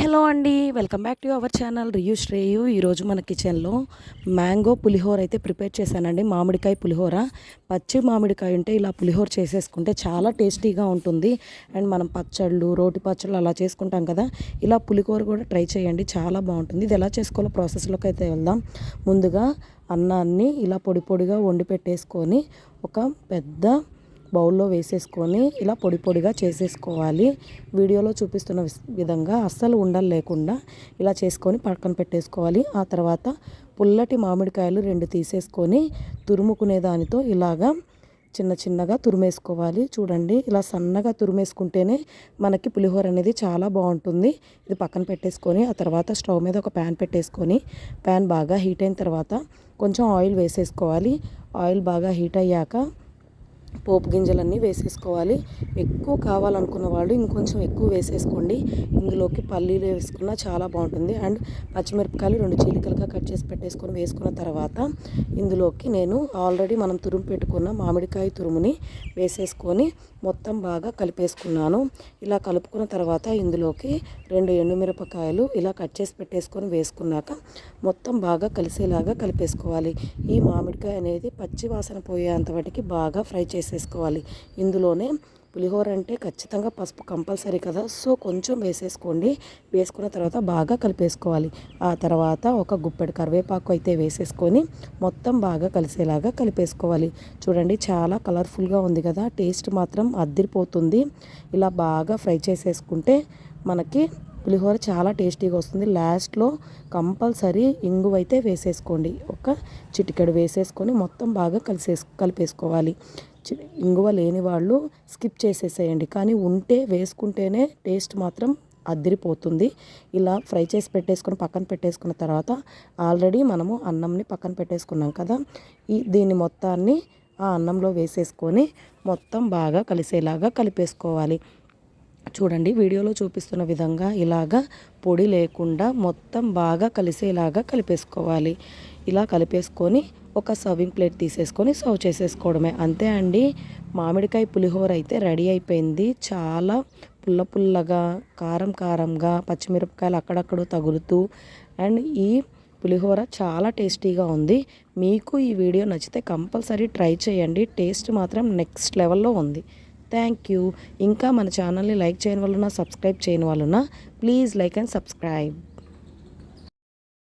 Hello అండి. Welcome back to our channel Riyu Shreyu. ఈరోజు మన కిచెన్లో మ్యాంగో పులిహోర అయితే ప్రిపేర్ చేశానండి. మామిడికాయ పులిహోర. పచ్చి మామిడికాయ ఉంటే ఇలా పులిహోర చేసేసుకుంటే చాలా టేస్టీగా ఉంటుంది. అండ్ మనం పచ్చళ్ళు రోటి పచ్చళ్ళు అలా చేసుకుంటాం కదా. ఇలా పులిహోర కూడా ట్రై చేయండి. చాలా బాగుంటుంది. ఇది ఎలా చేసుకోవాలో ప్రాసెస్లోకి అయితే వెళ్దాం. ముందుగా అన్నాన్ని ఇలా పొడి పొడిగా వండి పెట్టేసుకొని ఒక పెద్ద బౌల్లో వేసేసుకొని ఇలా పొడి పొడిగా చేసేసుకోవాలి. వీడియోలో చూపిస్తున్న విధంగా అస్సలు ఉండలు లేకుండా ఇలా చేసుకొని పక్కన పెట్టేసుకోవాలి. ఆ తర్వాత పుల్లటి మామిడికాయలు రెండు తీసేసుకొని తురుముకునే దానితో ఇలాగా చిన్న చిన్నగా తురిమేసుకోవాలి. చూడండి ఇలా సన్నగా తురిమేసుకుంటేనే మనకి పులిహోర అనేది చాలా బాగుంటుంది. ఇది పక్కన పెట్టేసుకొని ఆ తర్వాత స్టవ్ మీద ఒక ప్యాన్ పెట్టేసుకొని ప్యాన్ బాగా హీట్ అయిన తర్వాత కొంచెం ఆయిల్ వేసేసుకోవాలి. ఆయిల్ బాగా హీట్ అయ్యాక పోపు గింజలన్నీ వేసేసుకోవాలి. ఎక్కువ కావాలనుకున్న వాళ్ళు ఇంకొంచెం ఎక్కువ వేసేసుకోండి. ఇందులోకి పల్లీలు వేసుకున్నా చాలా బాగుంటుంది. అండ్ పచ్చిమిరపకాయలు రెండు చీలికలుగా కట్ చేసి పెట్టేసుకొని వేసుకున్న తర్వాత ఇందులోకి నేను ఆల్రెడీ మనం తురుము పెట్టుకున్న మామిడికాయ తురుముని వేసేసుకొని మొత్తం బాగా కలిపేసుకున్నాను. ఇలా కలుపుకున్న తర్వాత ఇందులోకి రెండు ఎండుమిరపకాయలు ఇలా కట్ చేసి పెట్టేసుకొని వేసుకున్నాక మొత్తం బాగా కలిసేలాగా కలిపేసుకోవాలి. ఈ మామిడికాయ అనేది పచ్చి వాసన పోయేంత వాటికి బాగా ఫ్రై చేసేసుకోవాలి ఇందులోనే పులిహోర అంటే ఖచ్చితంగా పసుపు కంపల్సరీ కదా. సో కొంచెం వేసేసుకోండి. వేసుకున్న తర్వాత బాగా కలిపేసుకోవాలి. ఆ తర్వాత ఒక గుప్పెడు కరివేపాకు అయితే వేసేసుకొని మొత్తం బాగా కలిసేలాగా కలిపేసుకోవాలి. చూడండి చాలా కలర్ఫుల్గా ఉంది కదా. టేస్ట్ మాత్రం అద్దిరిపోతుంది. ఇలా బాగా ఫ్రై చేసేసుకుంటే మనకి పులిహోర చాలా టేస్టీగా వస్తుంది. లాస్ట్లో కంపల్సరీ ఇంగువ అయితే వేసేసుకోండి. ఒక చిటికెడు వేసేసుకొని మొత్తం బాగా కలిసేసు కలిపేసుకోవాలి. ఇంగువ లేని వాళ్ళు స్కిప్ చేసేసేయండి. కానీ ఉంటే వేసుకుంటేనే టేస్ట్ మాత్రం అద్దరిపోతుంది. ఇలా ఫ్రై చేసి పెట్టేసుకొని పక్కన పెట్టేసుకున్న తర్వాత ఆల్రెడీ మనము అన్నంని పక్కన పెట్టేసుకున్నాం కదా ఈ దీన్ని మొత్తాన్ని ఆ అన్నంలో వేసేసుకొని మొత్తం బాగా కలిసేలాగా కలిపేసుకోవాలి. చూడండి వీడియోలో చూపిస్తున్న విధంగా ఇలాగా పొడి లేకుండా మొత్తం బాగా కలిసేలాగా కలిపేసుకోవాలి. ఇలా కలిపేసుకొని ఒక సర్వింగ్ ప్లేట్ తీసేసుకొని సర్వ్ చేసేసుకోవడమే. అంతే అండి మామిడికాయ పులిహోర అయితే రెడీ అయిపోయింది. చాలా పుల్ల పుల్లగా కారం కారంగా పచ్చిమిరపకాయలు అక్కడక్కడ తగులుతూ అండ్ ఈ పులిహోర చాలా టేస్టీగా ఉంది. మీకు ఈ వీడియో నచ్చితే కంపల్సరీ ట్రై చేయండి. టేస్ట్ మాత్రం నెక్స్ట్ లెవెల్లో ఉంది. Thank you. ఇంకా మన ఛానల్ని లైక్ చేయని వలన సబ్స్క్రైబ్ చేయని వలన ప్లీజ్ లైక్ అండ్ సబ్స్క్రైబ్.